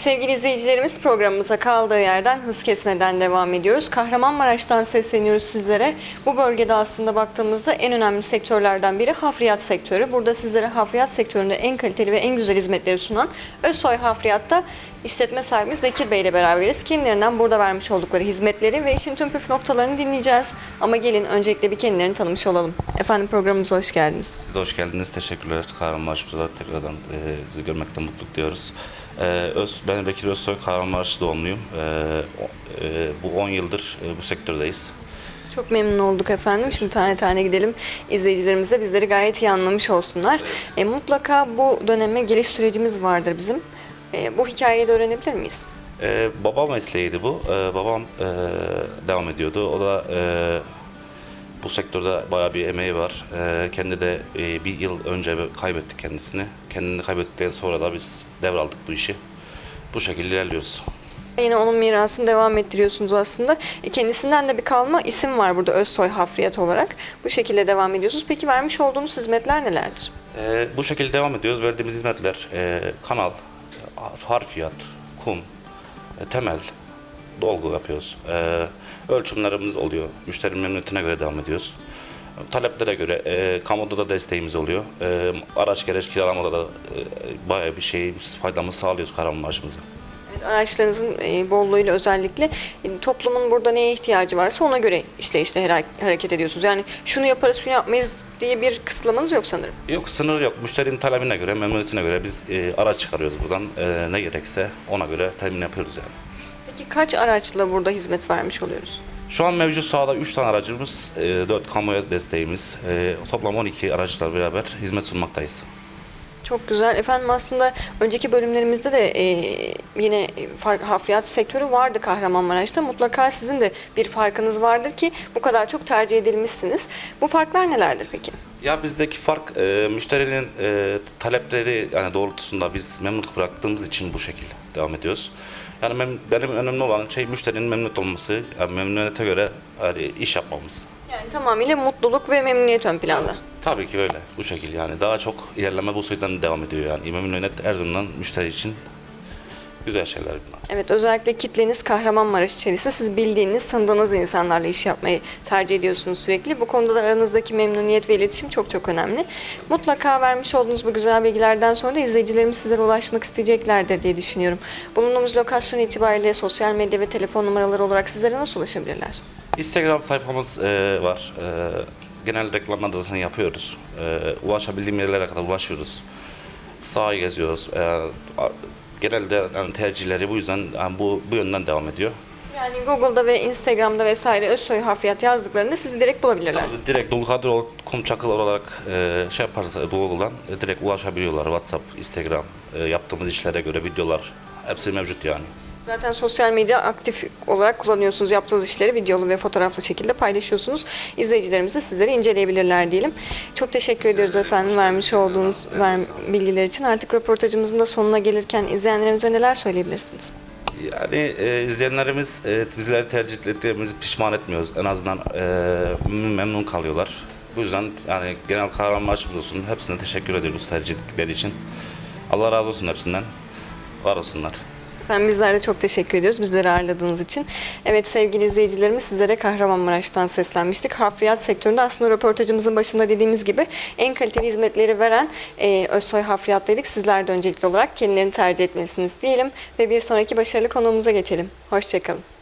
Sevgili izleyicilerimiz programımıza kaldığı yerden hız kesmeden devam ediyoruz. Kahramanmaraş'tan sesleniyoruz sizlere. Bu bölgede aslında baktığımızda en önemli sektörlerden biri hafriyat sektörü. Burada sizlere hafriyat sektöründe en kaliteli ve en güzel hizmetleri sunan Özsoy Hafriyat'ta işletme sahibimiz Bekir Bey ile beraberiz. Kendilerinden burada vermiş oldukları hizmetleri ve işin tüm püf noktalarını dinleyeceğiz. Ama gelin öncelikle bir kendilerini tanımış olalım. Efendim programımıza hoş geldiniz. Siz de hoş geldiniz. Teşekkürler. Kahramanmaraş'ta tekrardan e, sizi görmekten mutluluk duyuyoruz. E, Öz, ben Bekir Özsoy, Kahramanmaraş doğumluyum. E, o- e, bu 10 yıldır e, bu sektördeyiz. Çok memnun olduk efendim. Şimdi tane tane gidelim. İzleyicilerimiz de bizleri gayet iyi anlamış olsunlar. E, mutlaka bu döneme geliş sürecimiz vardır bizim. E, bu hikayeyi de öğrenebilir miyiz? E, babam mesleğiydi bu. E, babam e, devam ediyordu. O da e, bu sektörde bayağı bir emeği var. E, kendi de e, bir yıl önce kaybettik kendisini. Kendini kaybettikten sonra da biz devraldık bu işi. Bu şekilde ilerliyoruz. Yine onun mirasını devam ettiriyorsunuz aslında. E, kendisinden de bir kalma isim var burada Özsoy Hafriyat olarak. Bu şekilde devam ediyorsunuz. Peki vermiş olduğunuz hizmetler nelerdir? Ee, bu şekilde devam ediyoruz. Verdiğimiz hizmetler e, kanal, harfiyat, kum, e, temel, dolgu yapıyoruz. E, ölçümlerimiz oluyor. Müşterinin memnuniyetine göre devam ediyoruz. Taleplere göre e, kamuda da desteğimiz oluyor. E, araç gereç kiralamada da e, bayağı bir şeyimiz, faydamız sağlıyoruz Kahramanmaraş'ımıza. Evet, araçlarınızın e, bolluğuyla özellikle e, toplumun burada neye ihtiyacı varsa ona göre işte işte hera- hareket ediyorsunuz. Yani şunu yaparız, şunu yapmayız diye bir kısıtlamanız yok sanırım. Yok sınır yok. Müşterinin talebine göre, memnuniyetine göre biz e, araç çıkarıyoruz buradan. E, ne gerekse ona göre temin yapıyoruz yani. Peki kaç araçla burada hizmet vermiş oluyoruz? Şu an mevcut sahada 3 tane aracımız, 4 kamuya desteğimiz, e, toplam 12 araçla beraber hizmet sunmaktayız. Çok güzel. Efendim aslında önceki bölümlerimizde de e, yine hafriyat sektörü vardı Kahramanmaraş'ta. Mutlaka sizin de bir farkınız vardır ki bu kadar çok tercih edilmişsiniz. Bu farklar nelerdir peki? Ya bizdeki fark e, müşterinin e, talepleri yani doğrultusunda biz memnun bıraktığımız için bu şekilde devam ediyoruz. Yani benim önemli olan şey müşterinin memnun olması, yani memnuniyete göre yani iş yapmamız. Yani tamamıyla mutluluk ve memnuniyet ön planda. Tabii ki öyle bu şekilde yani daha çok ilerleme bu yüzden devam ediyor yani memnuniyet her zaman müşteri için güzel şeyler bunlar. Evet özellikle kitleniz Kahramanmaraş içerisinde siz bildiğiniz, tanıdığınız insanlarla iş yapmayı tercih ediyorsunuz sürekli. Bu konuda da aranızdaki memnuniyet ve iletişim çok çok önemli. Mutlaka vermiş olduğunuz bu güzel bilgilerden sonra da izleyicilerimiz sizlere ulaşmak isteyeceklerdir diye düşünüyorum. Bulunduğumuz lokasyon itibariyle sosyal medya ve telefon numaraları olarak sizlere nasıl ulaşabilirler? Instagram sayfamız e, var. E, genel reklamlarda zaten yapıyoruz. E, ulaşabildiğim yerlere kadar ulaşıyoruz. Sahayı geziyoruz. E, genelde yani tercihleri bu yüzden yani bu bu yönden devam ediyor. Yani Google'da ve Instagram'da vesaire Özsoy Hafriyat yazdıklarında sizi direkt bulabilirler. Tabii direkt dulkadir.com çakıl olarak e, şey yaparsa Google'dan e, direkt ulaşabiliyorlar. WhatsApp, Instagram, e, yaptığımız işlere göre videolar hepsi mevcut yani. Zaten sosyal medya aktif olarak kullanıyorsunuz. Yaptığınız işleri videolu ve fotoğraflı şekilde paylaşıyorsunuz. İzleyicilerimiz de sizleri inceleyebilirler diyelim. Çok teşekkür ediyoruz efendim vermiş olduğunuz ver, bilgiler için. Artık röportajımızın da sonuna gelirken izleyenlerimize neler söyleyebilirsiniz? Yani e, izleyenlerimiz e, bizleri tercih ettiğimizi pişman etmiyoruz. En azından e, memnun- kalıyorlar. Bu yüzden yani genel kahramanmaraşımız olsun. Hepsine teşekkür ediyoruz tercih ettikleri için. Allah razı olsun hepsinden. Var olsunlar. Efendim bizler de çok teşekkür ediyoruz bizleri ağırladığınız için. Evet sevgili izleyicilerimiz sizlere Kahramanmaraş'tan seslenmiştik. Hafriyat sektöründe aslında röportajımızın başında dediğimiz gibi en kaliteli hizmetleri veren e, Özsoy Hafriyat dedik. Sizler de öncelikli olarak kendilerini tercih etmelisiniz diyelim ve bir sonraki başarılı konuğumuza geçelim. Hoşçakalın.